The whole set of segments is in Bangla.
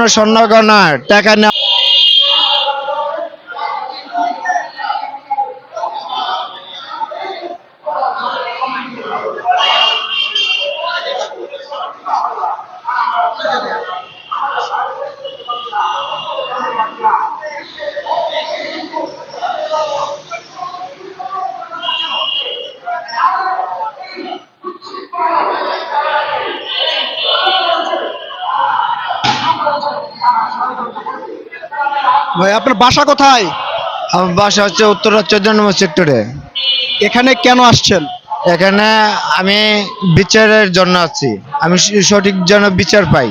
কোনো অন্য টাকা নেওয়া ভাই আপনার বাসা কোথায়? আমার বাসা হচ্ছে উত্তর চোদ্দ নম্বর সেক্টরে। এখানে কেন আসছেন? এখানে আমি বিচারের জন্য আছি। আমি সঠিক যেন বিচার পাই।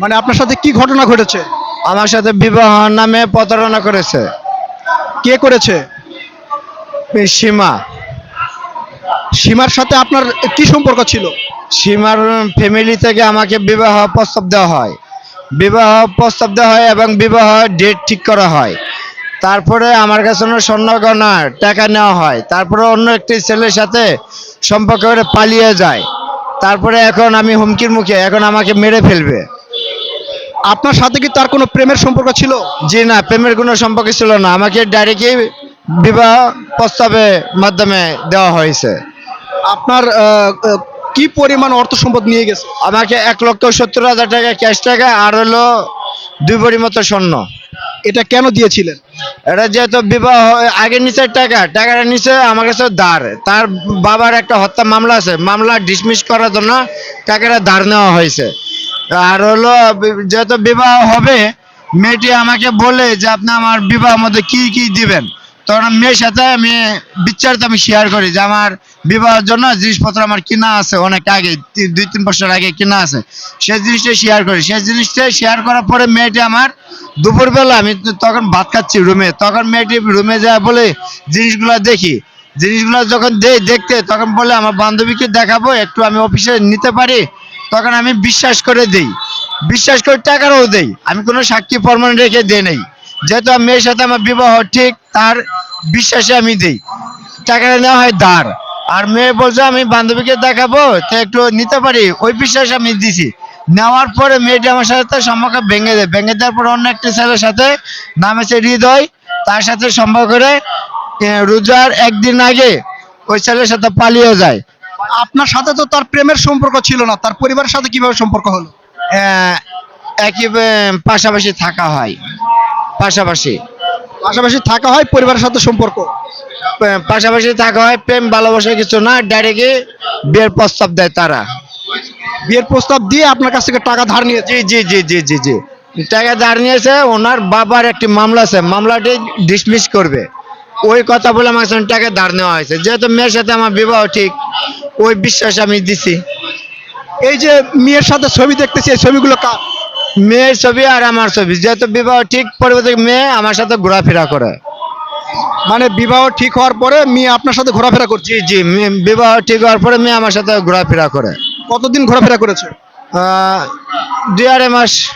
মানে আপনার সাথে কি ঘটনা ঘটেছে? আমার সাথে বিবাহ নামে প্রতারণা করেছে। কে করেছে? এই সীমা। সীমার সাথে আপনার কি সম্পর্ক ছিল? সীমার ফ্যামিলি থেকে আমাকে বিবাহ প্রস্তাব দেওয়া হয়। বিবাহ প্রস্তাব দেওয়া হয় এবং বিবাহ ডেট ঠিক করা হয়। তারপরে আমার কাছে স্বর্ণ গয়না টাকা নেওয়া হয়। তারপরে অন্য একটি ছেলের সাথে সম্পর্ক করে পালিয়ে যায়। তারপরে এখন আমি হুমকির মুখে এখন আমাকে মেরে ফেলবে। আপনার সাথে কি তার কোনো প্রেমের সম্পর্ক ছিল? জি না প্রেমের কোনো সম্পর্ক ছিল না। আমাকে ডাইরেক্টই বিবাহ প্রস্তাবের মাধ্যমে দেওয়া হয়েছে। আপনার কি পরিমাণ অর্থ সম্পদ নিয়ে গেছে? আমাকে এক লক্ষ সত্তর হাজার টাকা ক্যাশ টাকা আর হলো দুই বড়ি মতো স্বর্ণ। এটা কেন দিয়েছিলেন? এটা যেহেতু বিবাহ আগে নিচে টাকা টাকাটা নিচে আমার কাছে ধার। তার বাবার একটা হত্যা মামলা আছে মামলা ডিসমিস করার জন্য টাকাটা ধার নেওয়া হয়েছে। আর হলো যেহেতু বিবাহ হবে মেয়েটি আমাকে বলে যে আপনি আমার বিবাহ মধ্যে কি কি দিবেন? তখন মেয়ের সাথে আমি বিস্তারিত আমি শেয়ার করি যে আমার বিবাহের জন্য জিনিসপত্র আমার কিনা আছে, অনেক আগে দুই, তিন বছর আগে কিনা আছে। সেই জিনিসটা শেয়ার করি। সেই জিনিসটা শেয়ার করার পরে মেয়েটি আমার দুপুরবেলা আমি তখন ভাত খাচ্ছি রুমে। তখন মেয়েটি রুমে যায় বলে জিনিসগুলো দেখি। জিনিসগুলো যখন দেখতে, তখন বলে, আমার বান্ধবীকে দেখাবো, একটু আমি অফিসে নিতে পারি? তখন আমি বিশ্বাস করে দেই। বিশ্বাস করে টাকারও দেই। আমি কোনো সাক্ষী প্রমাণ রেখে দেই নাই। যেহেতু আমার মেয়ের সাথে আমার বিবাহ ঠিক তার বিশ্বাসে আমি দিই। টাকাটা নেওয়া হয় ধার। আর মেয়ে বলছে আমি বান্ধবীকে দেখাবো তো একটু নিতে পারি? ওই বিশ্বাস আমি দিছি। নেওয়ার পরে মেয়েটি আমার সাথে তার সম্পর্ক ভেঙে দেয়। ভেঙে দেওয়ার পর অন্য একটি ছেলের সাথে নাম আছে হৃদয় তার সাথে সম্পর্ক করে রোজার একদিন আগে ওই ছেলের সাথে পালিয়ে যায়। আপনার সাথে তো তার প্রেমের সম্পর্ক ছিল না তার পরিবারের সাথে কীভাবে সম্পর্ক হলো? আহ, একই পাশাপাশি থাকা হয়। পাশাপাশি। পাশাপাশি থাকা হয় পরিবারের সাথে সম্পর্ক? পাশাপাশি থাকা হয় প্রেম ভালোবাসা কিছু না ডাইরেক্টই বিয়ের প্রস্তাব দেয় তারা। বিয়ের প্রস্তাব দিয়ে আপনার কাছ থেকে টাকা ধার নিয়েছে জি জি জি জি জি জি। টাকা ধার নিয়েছে ওনার বাবার একটি মামলা আছে মামলাটি ডিসমিস করবে। ওই কথা বলে আমার টাকা ধার নেওয়া হয়েছে। যেহেতু মেয়ের সাথে আমার বিবাহ ঠিক ওই বিশ্বাস আমি দিছি। এই যে মেয়ের সাথে ছবি দেখতেছি এই ছবিগুলো কার? মেয়ের ছবি আর আমার ছবি। যেহেতু বিবাহ ঠিক পরবর্তী মেয়ে আমার সাথে ঘোরাফেরা করে। মানে বিবাহ ঠিক হওয়ার পরে মেয়ে আপনার সাথে ঘোরাফেরা করছে? জি জি মেয়ে- বিবাহ ঠিক হওয়ার পরে মেয়ে আমার সাথে ঘোরাফেরা করে। কতদিন ঘোরাফেরা করেছে? আহ, দুই আড়াই মাস।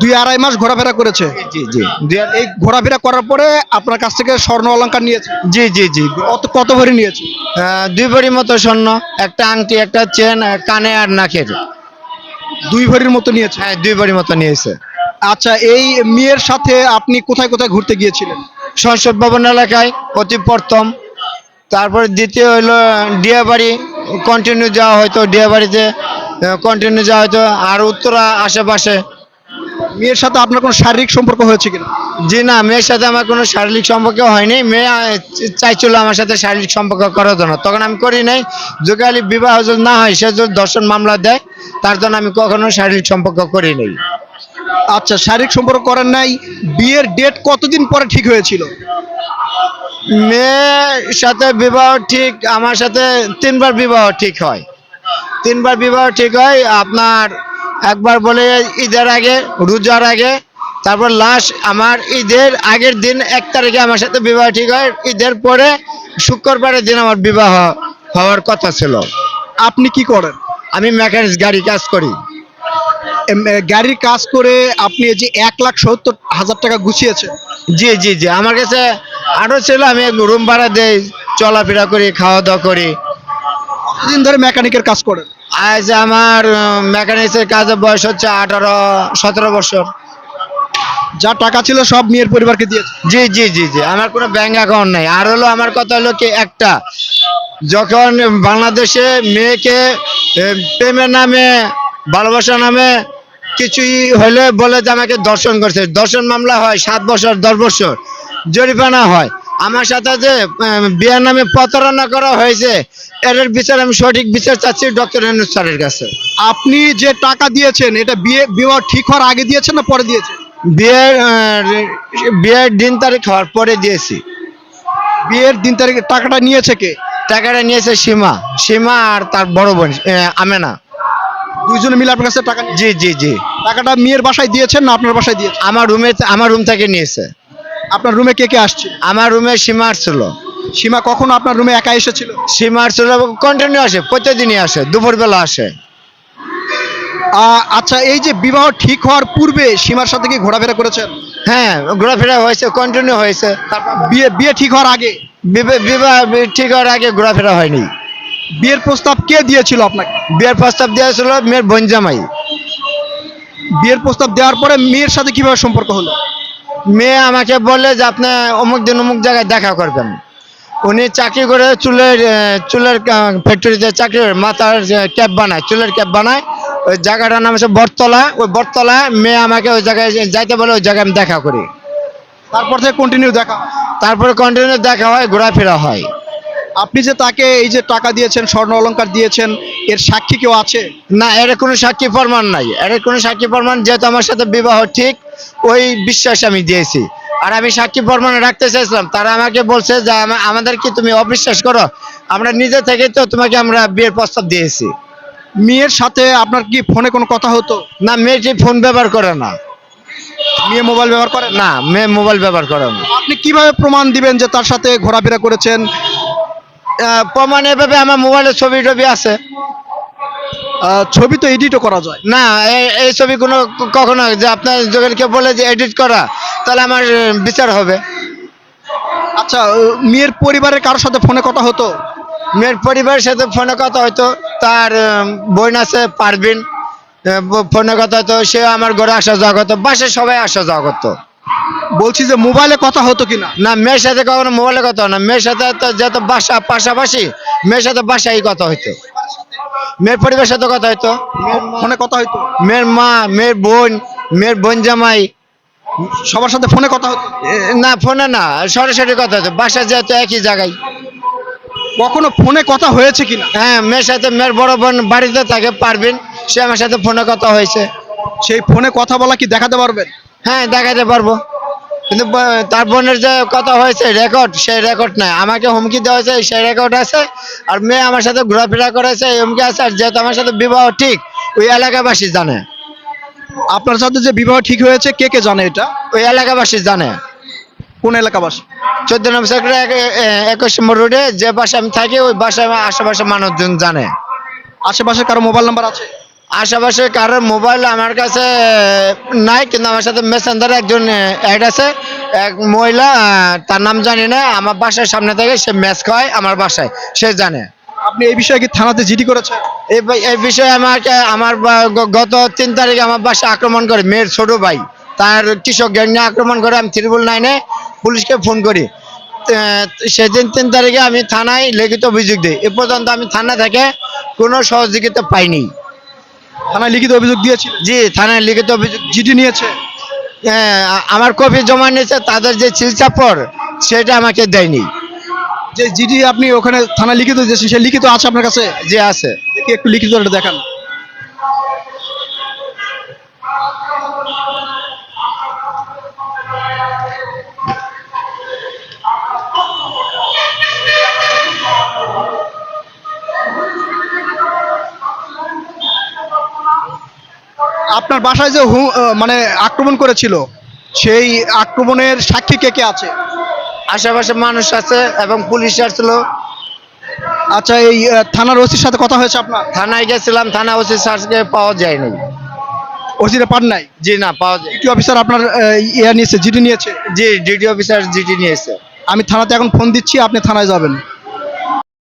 দুই আড়াই মাস ঘোরাফেরা করেছে? জি জি দুই আড়াই- এই ঘোরাফেরা করার পরে আপনার কাছ থেকে স্বর্ণ অলংকার নিয়েছে? জি জি জি। কত কত ভরি নিয়েছে? আহ, দুই ভরি মতো স্বর্ণ একটা আংটি একটা চেন কানে আর নাকের। দুই ভরির মতো নিয়েছে? হ্যাঁ দুই ভরির মতো নিয়েছে। আচ্ছা এই মেয়ের সাথে আপনি কোথায় কোথায় ঘুরতে গিয়েছিলেন? সংসদ ভবন এলাকায় অতি প্রথম। তারপরে দ্বিতীয় হলো ডিয়াবাড়ি। কন্টিনিউ যাওয়া হয়তো ডিয়াবাড়িতে কন্টিনিউ যাওয়া হয়তো। আর উত্তরা আশেপাশে মেয়ের সাথে আপনার কোনো শারীরিক সম্পর্ক হয়েছে কিনা? জি না মেয়ের সাথে আমার কোনো শারীরিক সম্পর্ক হয়নি। মেয়ে চাইছিল আমার সাথে শারীরিক সম্পর্ক করার জন্য। তখন আমি করি নাই। যদি খালি বিবাহ যদি না হয় সে যদি দর্শন মামলা দেয় তার জন্য আমি কখনো শারীরিক সম্পর্ক করি নাই। আচ্ছা শারীরিক সম্পর্ক করার নাই। বিয়ের ডেট কতদিন পরে ঠিক হয়েছিল? মেয়ের সাথে বিবাহ ঠিক আমার সাথে তিনবার বিবাহ ঠিক হয়। তিনবার বিবাহ ঠিক হয় আপনার একবার বলে ঈদের আগে রোজার আগে তারপর লাস্ট আমার ঈদের আগের দিন এক তারিখে আমার সাথে বিবাহ ঠিক হয় ঈদের পরে শুক্রবারের দিন আমার বিবাহ হওয়ার কথা ছিল। আপনি কি করেন? আমি মেকানিক্স গাড়ি কাজ করি। গাড়ির কাজ করে আপনি যে এক লাখ সত্তর হাজার টাকা গুছিয়েছেন? জি জি জি। আমার কাছে আরও ছিল আমি রুম ভাড়া দেই চলাফেরা করি খাওয়া দাওয়া করি। দিন ধরে মেকানিকের কাজ করেন? আজ আমার মেকানিক্সের কাজের বয়স হচ্ছে আঠারো সতেরো বছর। যা টাকা ছিল সব মেয়ের পরিবারকে দিয়েছে? জি জি জি জি। আমার কোনো ব্যাংক অ্যাকাউন্ট নাই। আর হলো আমার কথা হলো কি একটা যখন বাংলাদেশে মেয়েকে প্রেমের নামে ভালোবাসার নামে কিছুই হলে বলে যে আমাকে দর্শন করছে। দর্শন মামলা হয় সাত বছর দশ বছর। জরিমানা হয়। আমার সাথে যে বিয়ের নামে প্রতারণা করা হয়েছে এর বিচার আমি সঠিক বিচার চাচ্ছি ডক্টর এনুস স্যারের কাছে। আপনি যে টাকা দিয়েছেন এটা বিয়ে বিবাহ ঠিক হওয়ার আগে দিয়েছেন না পরে দিয়েছেন? বিয়ের বিয়ের দিন তারিখ হওয়ার পরে দিয়েছি। বিয়ের দিন তারিখে টাকাটা নিয়েছে কে? টাকাটা নিয়েছে সীমা। সীমা আর তার বড় বোন আমেনা। দুইজনে মিলে আপনার কাছে টাকা জি জি জি। টাকাটা মেয়ের বাসায় দিয়েছেন না আপনার বাসায় দিয়েছেন? আমার রুমে আমার রুম থেকে নিয়েছে। আপনার রুমে কে কে আসছে? আমার রুমে সীমা আসছিল। সীমা কখনো আপনার রুমে একা এসেছিল? সীমা আসছিল কন্টিনিউ আসে প্রত্যেকদিনই আসে দুপুরবেলা আসে। আচ্ছা এই যে বিবাহ ঠিক হওয়ার পূর্বে সীমার সাথে কি ঘোরাফেরা করেছেন? হ্যাঁ ঘোরাফেরা হয়েছে কন্টিনিউ হয়েছে। তারপর বিয়ে বিয়ে ঠিক হওয়ার আগে? বিবে- বিবাহ ঠিক হওয়ার আগে ঘোরাফেরা হয়নি। বিয়ের প্রস্তাব কে দিয়েছিল আপনাকে? বিয়ের প্রস্তাব দিয়েছিল মেয়ের বঞ্জামাই বিয়ের প্রস্তাব দেওয়ার পরে মেয়ের সাথে কীভাবে সম্পর্ক হলো? মেয়ে আমাকে বলে যে আপনি অমুক দিন অমুক জায়গায় দেখা করবেন। উনি চাকরি করে চুলের চুলের ফ্যাক্টরিতে চাকরি করে মাথার ক্যাপ বানায় চুলের ক্যাপ বানায়। ওই জায়গাটার নাম হচ্ছে বটতলা। ওই বটতলা মেয়ে আমাকে ওই জায়গায় যাইতে বলে ওই জায়গায় আমি দেখা করি। তারপর থেকে কন্টিনিউ দেখা? তারপরে কন্টিনিউ দেখা হয় ঘোরাফেরা হয়। আপনি যে তাকে এই যে টাকা দিয়েছেন স্বর্ণ অলঙ্কার দিয়েছেন এর সাক্ষী কেউ আছে? না এর কোনো সাক্ষী প্রমাণ নাই। এর কোনো সাক্ষী প্রমাণ যেহেতু আমার সাথে বিবাহ ঠিক ওই বিশ্বাস আমি দিয়েছি। আর আমি সাক্ষী প্রমাণ রাখতে চাইছিলাম তারা আমাকে বলছে যে আমাদের কি তুমি অবিশ্বাস করো? আমরা নিজে থেকে তো তোমাকে আমরা বিয়ের প্রস্তাব দিয়েছি। মেয়ের সাথে আপনার কি ফোনে কোনো কথা হতো? না মেয়েটি ফোন ব্যবহার করে না। মেয়ে মোবাইল ব্যবহার করে না? মেয়ে মোবাইল ব্যবহার করে না। আপনি কীভাবে প্রমাণ দিবেন যে তার সাথে ঘোরাফেরা করেছেন? প্রমাণ এভাবে আমার মোবাইলে ছবি টবি আছে। ছবি তো এডিটও করা যায়। না এই- ছবি কোনো কখনো যে আপনার যখন কেউ বলে যে এডিট করা তাহলে আমার বিচার হবে। আচ্ছা মেয়ের পরিবারের কারোর সাথে ফোনে কথা হতো? মেয়ের পরিবারের সাথে ফোনে কথা হতো তার বোন আছে পারবিন ফোনে কথা হতো সে আমার ঘরে আসা যাওয়া করতো বাসায় সবাই আসা যাওয়া করতো। বলছি যে মোবাইলে কথা হতো কিনা? না মেয়ের সাথে কখনো মোবাইলে কথা হয় না। মেয়ের সাথে তো যত বাসা পাশাপাশি মেয়ের সাথে বাসায় কথা হইতো। মেয়ের পরিবারের সাথে কথা হইতো? ফোনে কথা হতো মেয়ের মা মেয়ের বোন মেয়ের বোন জামাই সবার সাথে ফোনে কথা হতো? না ফোনে না সরাসরি কথা হতো। বাসা যেহেতু একই জায়গায়। কখনো ফোনে কথা হয়েছে কিনা? হ্যাঁ মেয়ের সাথে মেয়ের বড় বোন বাড়িতে থাকে পারবেন? সে আমার সাথে ফোনে কথা হয়েছে। সেই ফোনে কথা বলা কি দেখাতে পারবেন? হ্যাঁ দেখাতে পারব। কিন্তু তার বোনের যে কথা হয়েছে রেকর্ড সেই রেকর্ড নাই। আমাকে হুমকি দেওয়া হয়েছে সেই রেকর্ড আছে। আর মেয়ে আমার সাথে ঘোরাফেরা করেছে এই হুমকি আছে। আর যেহেতু আমার সাথে বিবাহ ঠিক ওই এলাকাবাসী জানে। আপনার সাথে যে বিবাহ ঠিক হয়েছে কে কে জানে এটা? ওই এলাকাবাসী জানে। কোন এলাকাবাসী? চোদ্দ নম্বর সেক্টর একুশ নম্বর রোডে যে বাসায় আমি থাকি ওই বাসায় আশেপাশে মানুষজন জানে। আশেপাশে কারও মোবাইল নাম্বার আছে? আশেপাশে কারোর মোবাইল আমার কাছে নাই কিন্তু আমার সাথে মেসেঞ্জারে একজন অ্যাড আছে। এক মহিলা তার নাম জানি না আমার বাসার সামনে থেকে সে ম্যাচ খায় আমার বাসায় সে জানে। আপনি এই বিষয়ে কি থানাতে জিডি করেছেন? এই এই বিষয়ে আমাকে আমার গত তিন তারিখে আমার বাসায় আক্রমণ করে মেয়ের ছোট ভাই তার কৃষক গ্যাং নিয়ে আক্রমণ করে আমি ত্রিপুল নাইনে পুলিশকে ফোন করি। সেদিন তিন তারিখে আমি থানায় লিখিত অভিযোগ দিই। এ পর্যন্ত আমি থানা থেকে কোনো সহযোগিতা পাইনি। থানায় লিখিত অভিযোগ দিয়েছিল? জি থানায় লিখিত অভিযোগ। জিডি নিয়েছে? হ্যাঁ, আমার কপি জমা নিয়েছে তাদের যে চিলচাপর সেটা আমাকে দেয়নি। যে জিডি আপনি ওখানে থানায় লিখিত দিয়েছেন সে লিখিত আছে আপনার কাছে? যে আছে। একটু লিখিত দেখান। আপনার বাসায় যে মানে আক্রমণ করেছিল সেই আক্রমণের সাক্ষী কে কে আছে? আশেপাশে মানুষ আছে এবং পুলিশ আসছিল। আচ্ছা এই থানার ওসির সাথে কথা হয়েছে আপনার? থানায় গেছিলাম থানা ওসি সার্চকে পাওয়া যায়নি। ওসিরা পান নাই? জি না পাওয়া যায়। ডিউটি অফিসার আপনার ইয়ে নিয়েছে জিডি নিয়েছে? জি ডিডি অফিসার জিটি নিয়েছে। আমি থানাতে এখন ফোন দিচ্ছি আপনি থানায় যাবেন।